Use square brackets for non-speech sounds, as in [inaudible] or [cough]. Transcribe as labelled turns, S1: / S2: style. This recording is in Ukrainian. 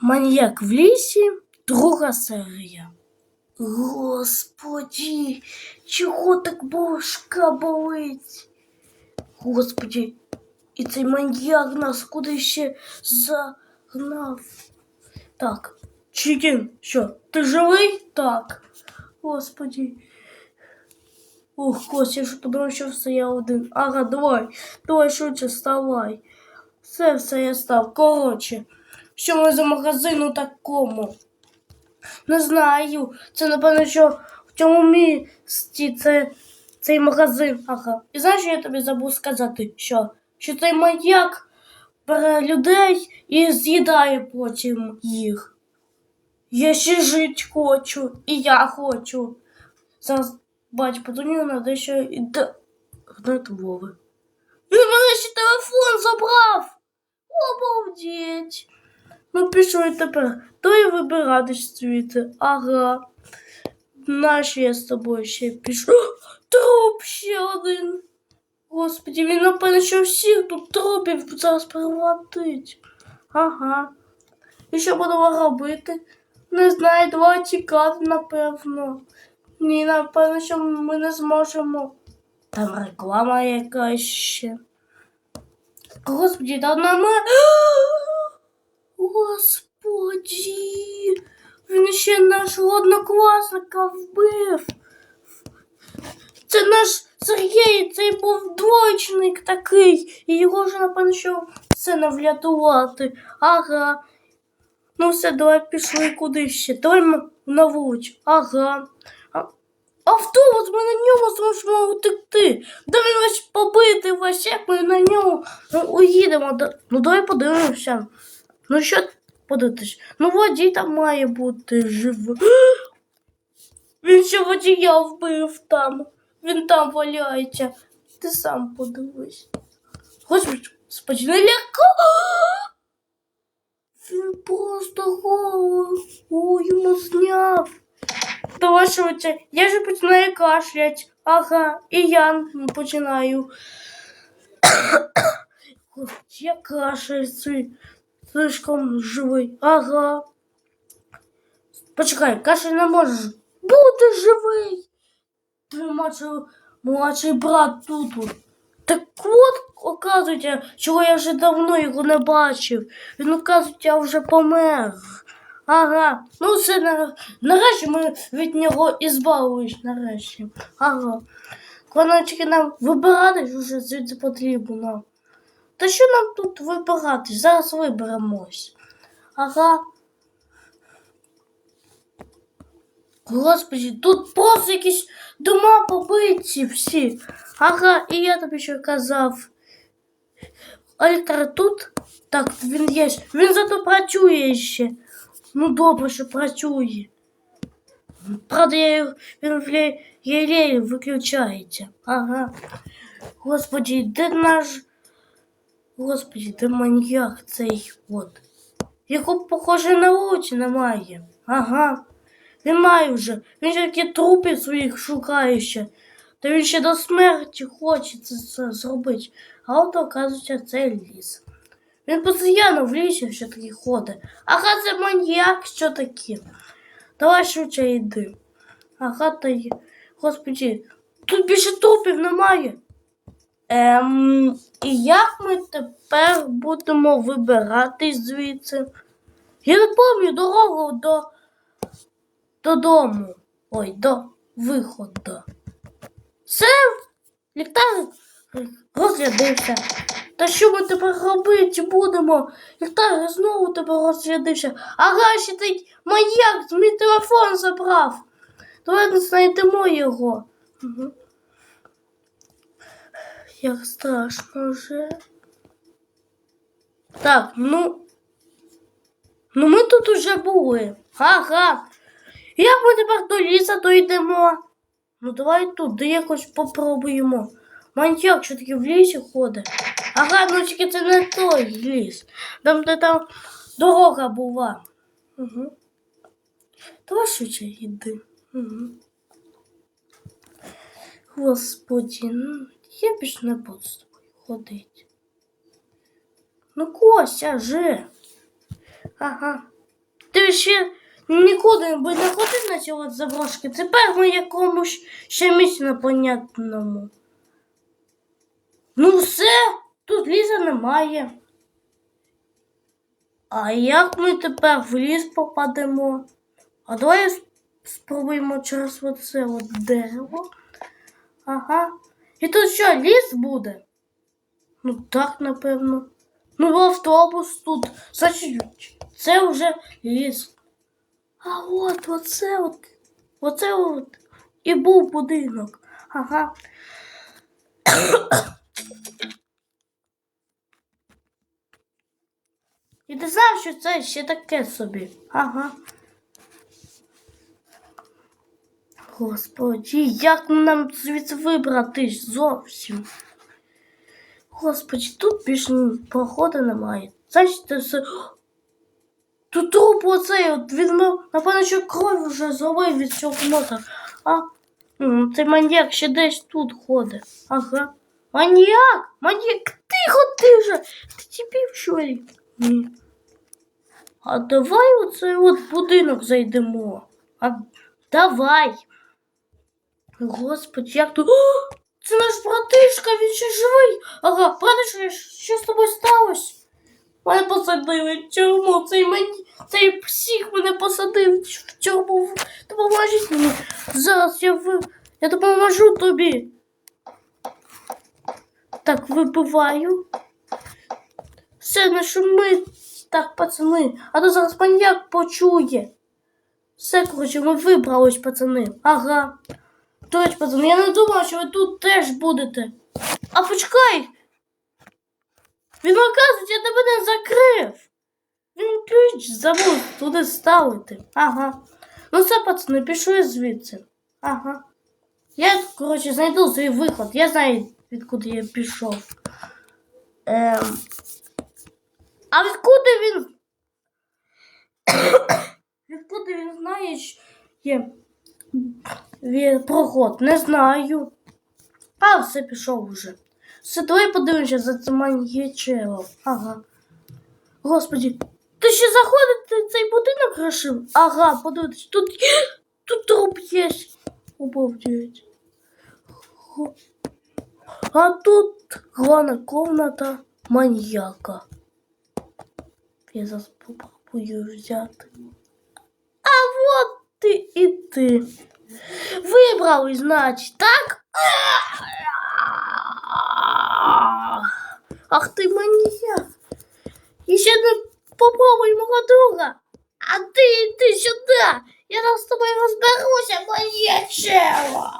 S1: Маньяк в лісі, друга серія. Господі, чого так бошка болить? Господі, і цей маньяк нас куди ще загнав. Так, Чікін, що, ти живий? Так. Господі. Ох, Костя, що тобі що все я один. Ага, давай, давай швидше вставай. Все, все я став. Коротше, що ми за магазину такому? Не знаю. Це напевно, що в цьому місті це цей магазин. Ага. І знаєш, я тобі забув сказати, що, що цей маньяк бере людей і з'їдає потім їх. Я ще жити хочу, і я хочу. Зараз бач, подумаю на дещо і де. Гнати Вови. Він мене ще телефон забрав. Обалдеть. Ну, пішли тепер. То і вибиратись звідти. Ага. Наш я з тобою ще пішов. Труп ще один. Господи, він напевно, що всіх тут трупів зараз превратить. Ага. І що будемо робити? Не знаю, давай тікати, напевно. Ні, напевно, що ми не зможемо. Там реклама якась ще. Господи, да нема. [gasps] Господи, він ще нашого однокласника вбив. Це наш Сергій, цей був двоєчник такий. І його вже, напевно, що все врятувати. Ага. Ну все, давай пішли куди ще. Давай на вулицю. Ага. Автобус, ми на ньому зможемо утекти. Да він весь побитий, весь як ми на ньому ну, уїдемо. Ну давай подивимося. Ну що подивитись? Ну водій там має бути живий. [gasps] Він ще водія вбив там. Він там валяється. Ти сам подивись. Господи, спочи, не лякай. [gasps] Він просто. Ой, йому зняв. Давай швидше. Я же починаю кашлять. Ага, і я починаю. [coughs] Я кашляю слишком живий. Ага. Почекай, кашель не можеш бути живий. Младший, младший брат тут. Так от, оказується, чого я вже давно його не бачив. Він, оказується, вже помер. Ага, ну все, на- нарешті ми від нього і збавились, нарешті. Ага. Коночки нам вибиратись вже звідси потрібно. Та що нам тут вибиратись? Зараз виберемось. Ага. Господи, тут просто якісь дома побиті всі. Ага, і я тобі що казав. Альтер тут? Так, він є. Він зато працює ще. Ну добре, що працює. Правда, я, вле- виключається. Ага. Господи, де наш. Господи, де маньяк цей от. Його, похоже, на вулиці немає. Ага. Він має вже. Він такі трупи своїх шукає ще. Та він ще до смерті хоче це, зробити. А от, оказується, це ліс. Він постійно в лісі ще таки ходить. Ага, це маньяк, що таке. Давай швидше йди. Ага, та є. Господи, тут більше трупів немає. Ем, і як ми тепер будемо вибиратись звідси? Я не пам'ятаю дорогу до додому. Ой, до виходу. Це ліхтар розрядився. Та що ми тепер робити будемо? Ліхтар знову тебе розрядився. Ага, ще той маньяк мій телефон забрав. Давай знайдемо його. Угу. Як страшно вже. Так, ну. Ну ми тут уже були. Ага. Як ми тепер до ліса дійдемо? Ну давай туди якось попробуємо. Маньяк, що таки в лісі ходить. Ага, ну тільки це не той ліс. Там де там дорога була. Угу. Давай швидше йди. Угу. Господи, ну я більше не буду з тобою ходити. Ну, Костя же. Ага. Ти ще нікуди би не ходив на ці от заброшки. Тепер ми якомусь ще місці непонятному. Ну все, тут ліса немає. А як ми тепер в ліс попадемо? А давай спробуємо через оце от дерево. Ага. І тут що, ліс буде? Ну так, напевно. Ну, автобус тут. Значить, це вже ліс. А от оце от. Оце от. І був будинок. Ага. І ти знав, що це ще таке собі. Ага. Господи, як нам звідси вибратись зовсім? Господи, тут більше проходу немає. Значить, все. Тут труп оцей, от він, мав- напевно, що кров вже зловив від цього мота. А цей маньяк ще десь тут ходить. Ага. Маньяк! Маньяк! Тихо ти вже! Ти дебіл, що? А давай оцей от будинок зайдемо. А давай. Господи, як тут. Це наш братишка, він ще живий. Ага, братишка, що з тобою сталося? Мене посадили в тюрму, цей мені, цей псих мене посадив в тюрму. Допоможіть мені. Зараз я ви. Я допоможу тобі. Так, вибиваю. Все, не шуми. Так, пацани, а то зараз маньяк почує. Все, коротше, ми вибрались, пацани. Ага. До пацани, я не думала, що ви тут теж будете. А почекай! Він оказується, я тебе не закрив. Він ключ забув туди ставити. Ага. Ну все, пацани, пішли звідси. Ага. Я, коротше, знайду свій виход. Я знаю, відкуди я пішов. Ем... А відкуди він? [coughs] відкуди він знає, є ві- проход? Не знаю. А, все пішов уже. Все, давай подивимося за цим маньячелом. Ага. Господи, ти ще заходити в цей будинок рішив? Ага, подивитись, тут, [gasps] тут труп є. Обалдеть. А тут главна комната маньяка. Я зараз попробую взяти. А вот ти і ти. Вибрали, значить, так? Ах ти маньяк. І ще не попробуй мого друга. А ти йди сюди. Я зараз з тобою розберуся, маньячело.